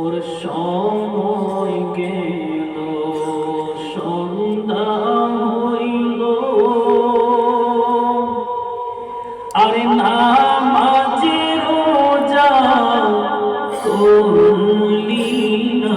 ওর সময় গেল সন্ধ্যা হইল। আরে নামাজে রোজা করলি না।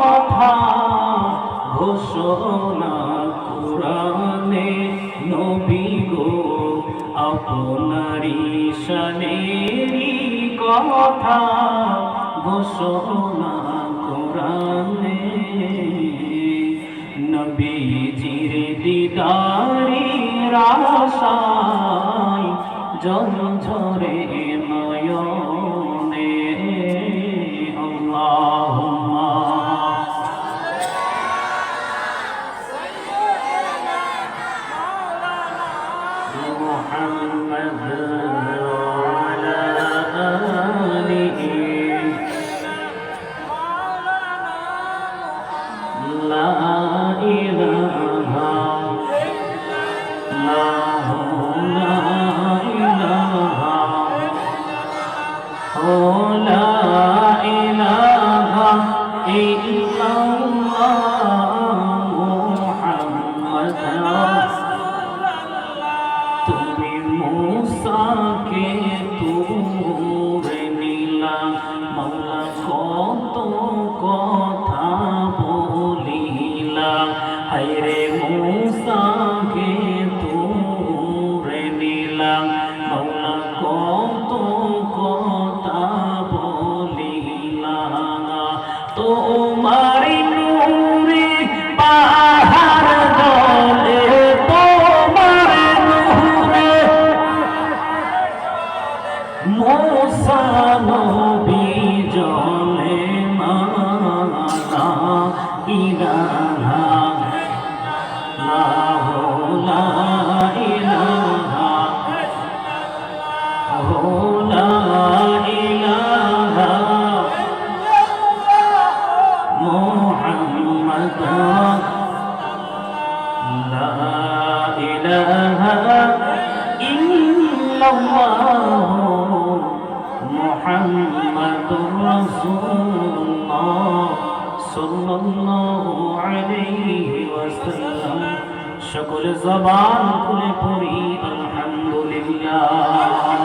কথা ঘোষণা কোরআনে, নবী গো আপনারি সাদেরি কথা ঘোষণা কোরআনে। নবীজির দিদারি রাশায় জল ঝরে محمد তোমার নূরে إله إلا الله محمد رسول الله صلى الله عليه وسلم شكر زبان كل الحمد لله